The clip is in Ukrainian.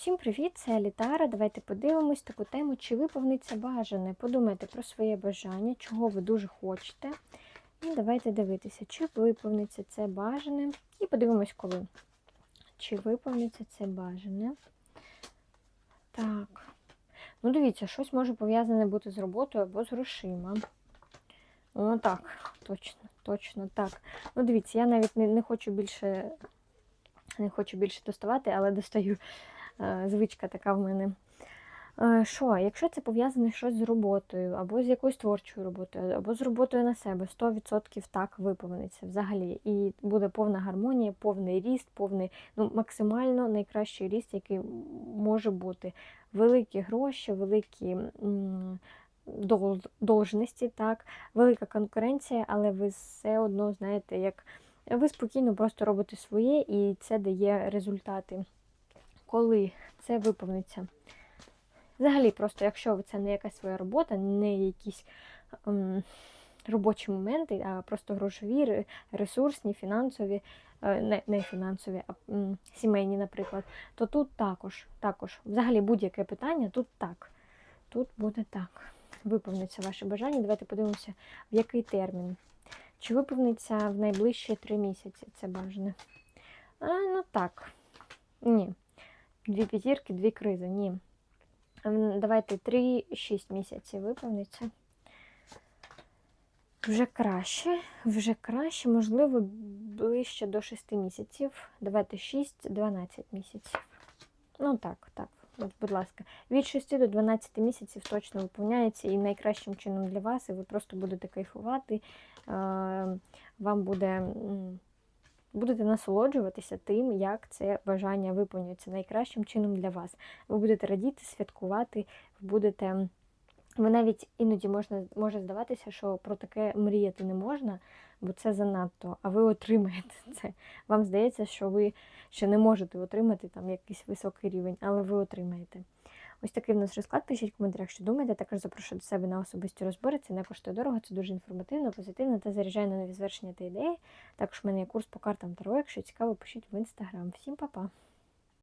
Всім привіт, це Літара. Давайте подивимось таку тему, чи виповниться бажане. Подумайте про своє бажання, чого ви дуже хочете. І давайте дивитися, чи виповниться це бажане. І подивимось, коли. Чи виповниться це бажане. Так. Ну, дивіться, щось може пов'язане бути з роботою або з грошима. О, так, точно, точно так. Ну, дивіться, я навіть не, не хочу більше. Не хочу більше доставати, але достаю звичка така в мене. Е, Що, якщо це пов'язане щось з роботою, або з якоюсь творчою роботою, або з роботою на себе, 100% так виповниться взагалі. І буде повна гармонія, повний ріст, повний, ну, максимально найкращий ріст, який може бути. Великі гроші, великі дол- должності, так, велика конкуренція, але ви все одно знаєте, як ви спокійно просто робите своє, і це дає результати коли це виповниться. Взагалі, просто якщо це не якась своя робота, не якісь ем, робочі моменти, а просто грошові, ресурсні, фінансові, е, не, не фінансові, а ем, сімейні, наприклад, то тут також, також, взагалі будь-яке питання, тут так. Тут буде так. Виповниться ваше бажання. Давайте подивимося, в який термін. Чи виповниться в найближчі три місяці це бажане? А, ну так. Ні. Дві п'ятірки, дві кризи. Ні. Давайте 3-6 місяців виповниться. Вже краще, вже краще, можливо, ближче до 6 місяців. Давайте 6-12 місяців. Ну так, так. Будь ласка, від 6 до 12 місяців точно виповняється і найкращим чином для вас, і ви просто будете кайфувати. е, Вам буде. Будете насолоджуватися тим, як це бажання виповнюється найкращим чином для вас. Ви будете радіти, святкувати, ви будете. Ви навіть іноді можна, може здаватися, що про таке мріяти не можна, бо це занадто, а ви отримаєте це. Вам здається, що ви ще не можете отримати там якийсь високий рівень, але ви отримаєте. Ось такий в нас розклад. Пишіть в коментарях, що думаєте. Також запрошую до себе на особисті розбори. Це не коштує дорого, це дуже інформативно, позитивно та заряджає на нові звершення та ідеї. Також в мене є курс по картам Таро. Якщо цікаво, пишіть в інстаграм. Всім па-па!